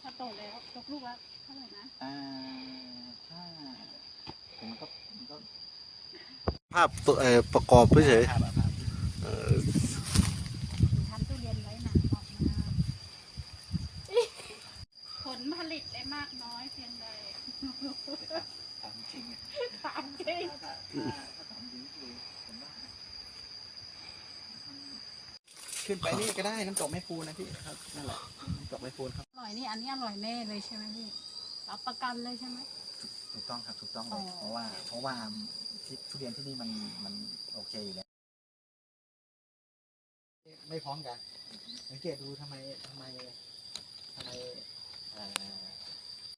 พอโตแล้วตกลูกละเท่าไหร่นะอ่าถ้าผมก็ผมก็ภาพตัวเอ่อประกอบเฉยภาพอะครับๆเอ่อทำตู้เย็นไว้หนาออกมา ผลผลิตได้มากน้อยเพียงใดถามจริงอะถามจริงถ้าถ้าถ้าถามจริงคือผมว่า ขึ้นไปนี่ก็ได้น้ำตกไม่พูนนะพี่ครับนั่นแหละน้ำตกไม่พูนครับอร่อยนี่อันนี้อร่อยแน่เลยใช่ไหมพี่รับประกันเลยใช่ไหมถูกต้องครับถูกต้องเลอ๋ยอเพราะว่าเพราะว่าที่ทุเรียนที่นี่มันมันโอเคอยู่แล้วไม่พร้อมกันสังเกตดูทำไมทำไมทำไมเอ่อ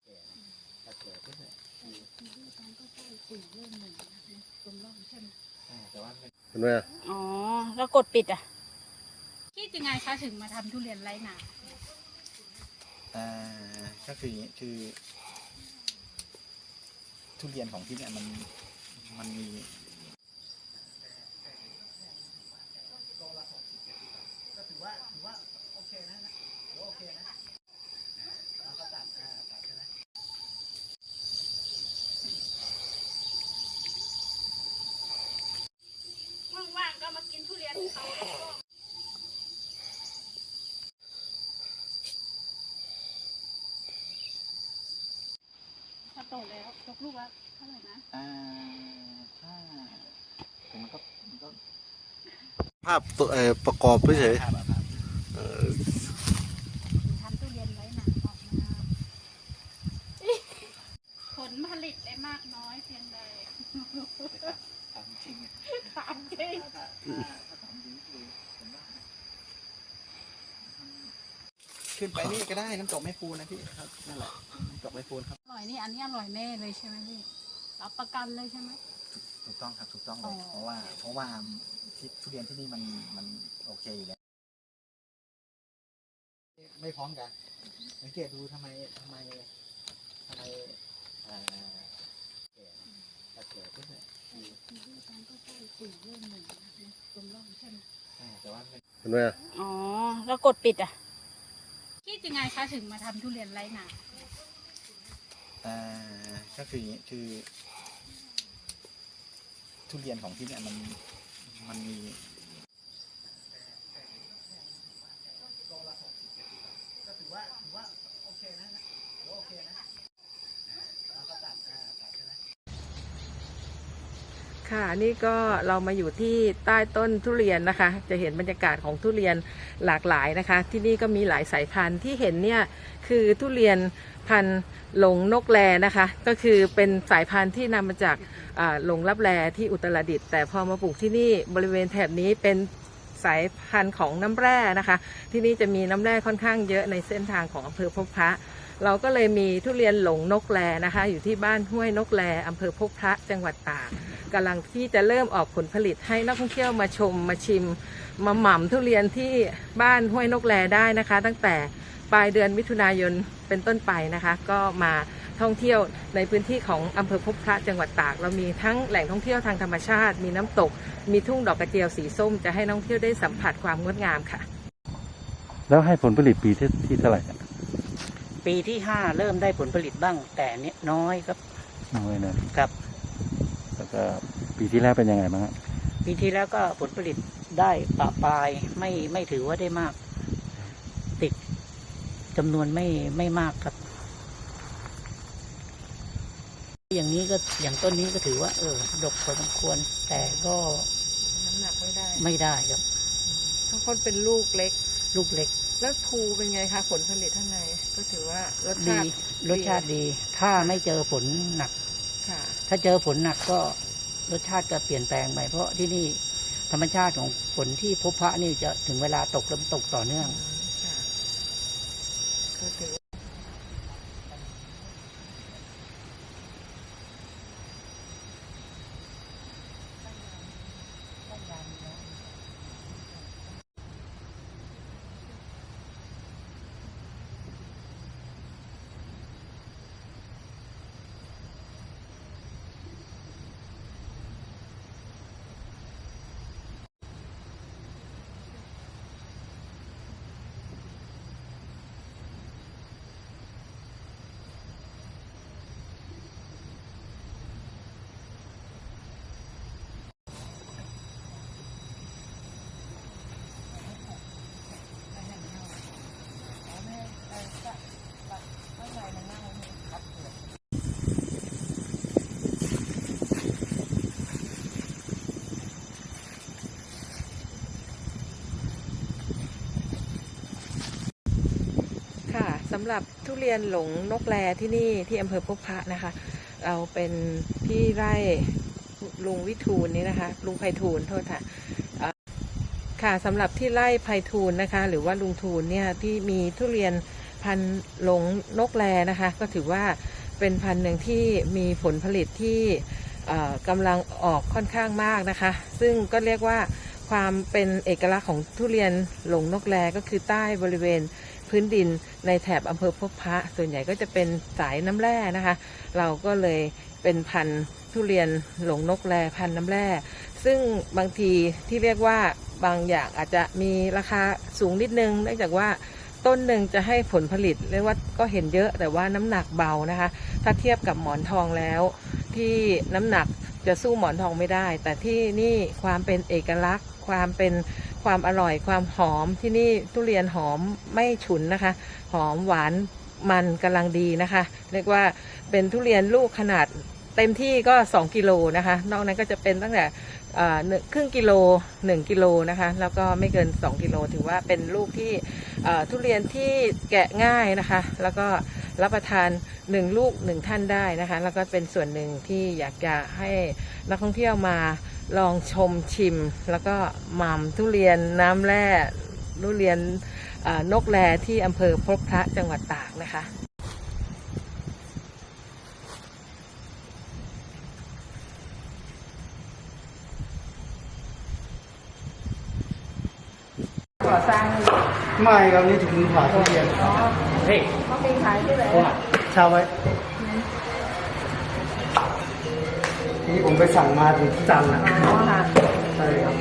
แก่นะแต่เกิดขึ้นเนี่ยที่นี่ฉันก็ใช่สี่เรื่องหนึ่งนะตรงร่องใช่ไหมอ่าแต่ว่ามันเห็นไหมอ๋อแล้วกดปิดอะ คิดยังไงคะถึงมาทำทุเรียนไร้หนาอ่าก็คืออย่างนี้คือ ทุเรียนของที่เนี่ยมันมันมีก็ถือว่าถือว่าโอเคนะถือว่าโอเคนะเราตัดอ่าตัดใช่ไหมว่างๆก็มากินทุเรียนเขาพอโตกลูกละเท่าไหร่นะอ่าถ้าผมก็ผมก็ภาพตัวเอ่อประกอบเฉยภาพอะครับๆเอ่อทำตู้เย็นไว้หนาออกมาผลผลิตได้มากน้อยเพียงใดถามจริงอะถามจริง ถ้าถ้าถ้าถามจริงคือผมว่า ขึ้นไปนี่ก็ได้น้ำตกไม่พูนนะพี่ครับนั่นแหละน้ำตกไม่พูนครับอร่อยนี่อันนี้อร่อยแน่เลยใช่ไหมพี่รับประกันเลยใช่ไหม ถูกต้องครับถูกต้องเลอ๋ยอเพราะว่าเพราะว่าที่ทุเรียนที่นี่มันมันโอเคอยู่แล้วไม่พร้อมกันสังเกตดูทำไมทำไมทำไมเอ่อแก่นะแต่เกิดขึ้นเนี่ยที่นี่ฉันก็ใช่สี่เรื่องหนึ่งนะตรงร่องใช่ไหมอ่าแต่ว่ามัน เห็นไหมอ๋อ แล้วกดปิดอะคิ ดยังไงคะถึงมาทำทุเรียนไร้หนาอ่าก็คืออย่างนี้คือ ทุเรียนของที่เนี่ยมันมันมีก็ถือว่าถือว่าโอเคนะถือว่าโอเคนะเราก็ตัดอ่าตัดใช่ไหม ค่ะนี่ก็เรามาอยู่ที่ใต้ต้นทุเรียนนะคะ จะเห็นบรรยากาศของทุเรียนหลากหลายนะคะ ที่นี่ก็มีหลายสายพันธุ์ที่เห็นเนี่ยคือทุเรียนพันธุ์หลงนกแลนะคะ ก็คือเป็นสายพันธุ์ที่นำมาจากหลงรับแลที่อุตรดิตถ์แต่พอมาปลูกที่นี่บริเวณแถบนี้เป็นสายพันธุ์ของน้ำแร่นะคะ ที่นี่จะมีน้ำแร่ค่อนข้างเยอะในเส้นทางของอำเภอพบพระเราก็เลยมีทุเรียนหลงนกแลนะคะ อยู่ที่บ้านห้วยนกแลอำเภอพบพระจังหวัดตาก กำลังที่จะเริ่มออกผลผลิตให้นักท่องเที่ยวมาชมมาชิม มาหม่ำทุเรียนที่บ้านห้วยนกแลได้นะคะ ตั้งแต่ปลายเดือนมิถุนายนเป็นต้นไปนะคะ ก็มาท่องเที่ยวในพื้นที่ของอำเภอพบพระจังหวัดตาก เรามีทั้งแหล่งท่องเที่ยวทางธรรมชาติ มีน้ำตก มีทุ่งดอกกระเจียวสีส้ม จะให้นักท่องเที่ยวได้สัมผัสความงดงามค่ะ แล้วให้ผลผลิตปีที่ที่เท่าไหร่อะปีที่ห้าเริ่มได้ผลผลิตบ้างแต่เนี้ยน้อยครับน้อยนะครับ แล้วก็ปีที่แล้วเป็นยังไงบ้างฮะปีที่แล้วก็ผลผลิตได้ปะปลายไม่ไม่ถือว่าได้มาก ติดจำนวนไม่ไม่มากครับ อย่างนี้ก็อย่างต้นนี้ก็ถือว่า เออ ดกพอสมควร แต่ก็น้ำหนักไม่ได้ไม่ได้ครับทั้งคนเป็นลูกเล็ก ลูกเล็ก แล้วภูเป็นไงคะผลผลิตข้างในก็ถือว่ารสดีชาติรสชาติดี ถ้าไม่เจอฝนหนักค่ะ ถ้าเจอฝนหนักก็รสชาติจะเปลี่ยนแปลงไปเพราะที่นี่ธรรมชาติของฝนที่พบพระนี่จะถึงเวลาตกแล้วตกต่อเนื่องำหรับทุเรียนหลงนกแรที่นี่ที่อำเภอพบพระนะคะ เราเป็นที่ไร่ลุงวิทูลนี้นะคะ ลุงไพฑูรย์โทษค่ะค่ะสำหรับที่ไร่ไพฑูรย์นะคะ หรือว่าลุงทูลเนี่ยที่มีทุเรียนพันหลงนกแรนะคะ ก็ถือว่าเป็นพันธุ์หนึ่งที่มีผลผลิตที่กำลังออกค่อนข้างมากนะคะ ซึ่งก็เรียกว่าความเป็นเอกลักษณ์ของทุเรียนหลงนกแรก็คือใต้บริเวณ พื้นดินในแถบอำเภอพบพระส่วนใหญ่ก็จะเป็นสายน้ำแร่นะคะ เราก็เลยเป็นพันธุ์ทุเรียนหลงนกแรพันธุ์น้ำแร่ ซึ่งบางทีที่เรียกว่าบางอย่างอาจจะมีราคาสูงนิดนึงเนื่องจากว่าต้นหนึ่งจะให้ผลผลิตเรียกว่าก็เห็นเยอะแต่ว่าน้ำหนักเบานะคะ ถ้าเทียบกับหมอนทองแล้ว ที่น้ำหนักจะสู้หมอนทองไม่ได้ แต่ที่นี่ความเป็นเอกลักษณ์ ความเป็นความอร่อยความหอมที่นี่ทุเรียนหอมไม่ฉุนนะคะ หอมหวานมันกำลังดีนะคะ เรียกว่าเป็นทุเรียนลูกขนาดเต็มที่ก็ 2 กิโลนะคะ นอกนั้นก็จะเป็นตั้งแต่ครึ่งกิโล 1 กิโลนะคะ แล้วก็ไม่เกิน 2 กิโล ถือว่าเป็นลูกที่ทุเรียนที่แกะง่ายนะคะ แล้วก็รับประทาน 1 ลูก 1 ท่านได้นะคะ แล้วก็เป็นส่วนหนึ่งที่อยากจะให้นักท่องเที่ยวมา ลองชมชิม แล้วก็หม่ำทุเรียนน้ำแร่ทุเรียนอ่านกแรที่อำเภอพบพระจังหวัดตากนะคะก่อสร้างไม่ครับนี่ถึงมือขวาทุเรียนเฮ้ยเขามีขายที่ไหนชาวไว้ นี่ผมไปสั่งมาถึงที่จันทร์อะอ๋อค่ะใช่ครับ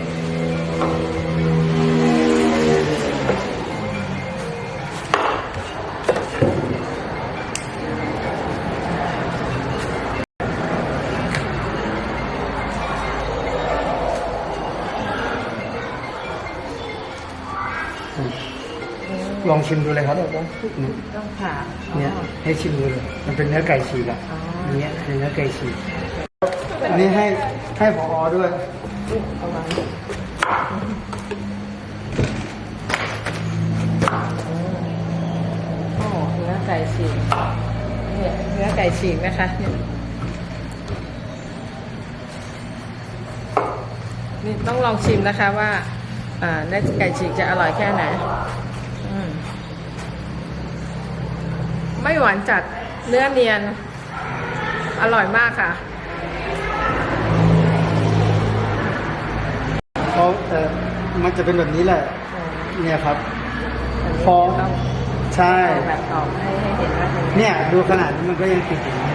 ลองชิมดูเลยครับเดี๋ยวจะต้องผ่าอ๋อเนี่ยให้ชิมดูเลย มันเป็นเนื้อไก่ฉีกอะอ๋ออันเนี้ยคือเนื้อไก่ฉีก อันนี้ให้ให้พอด้วยระวังโอ้เนื้อไก่ฉีกเนี่ยเนื้อไก่ฉีกนะคะนี่ต้องลองชิมนะคะว่าอ่าเนื้อไก่ฉีกจะอร่อยแค่ไหนมไม่หวานจัดเนื้อเนียน อร่อยมากค่ะ เพราะเออมันจะเป็นแบบนี้แหละ เนี่ยครับพอต้อง ใช่เอาแบบออกให้ให้เห็นว่าเป็นไงเนี่ยดูขนาดนี้มันก็ยังติดอยู่นะ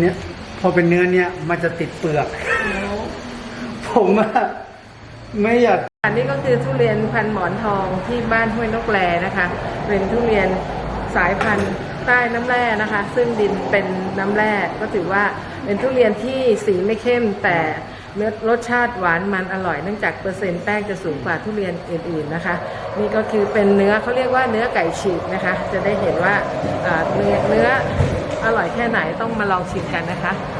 เนี่ยพอเป็นเนื้อเนี่ยมันจะติดเปลือก ผมอะไม่อยากอันนี้ก็คือทุเรียนพันหมอนทองที่บ้านห้วยนกแลนะคะ เป็นทุเรียนสายพันธุ์ใต้น้ำแร่นะคะ ซึ่งดินเป็นน้ำแร่ก็ถือว่าเป็นทุเรียนที่สีไม่เข้มแต่เนื้อรสชาติหวานมันอร่อยเนื่องจากเปอร์เซ็นต์แป้งจะสูงกว่าทุเรียนอื่นๆนะคะ นี่ก็คือเป็นเนื้อเขาเรียกว่าเนื้อไก่ฉีกนะคะ จะได้เห็นว่าอ่าเนื้อเนื้อ อร่อยแค่ไหนต้องมาลองชิมกันนะคะ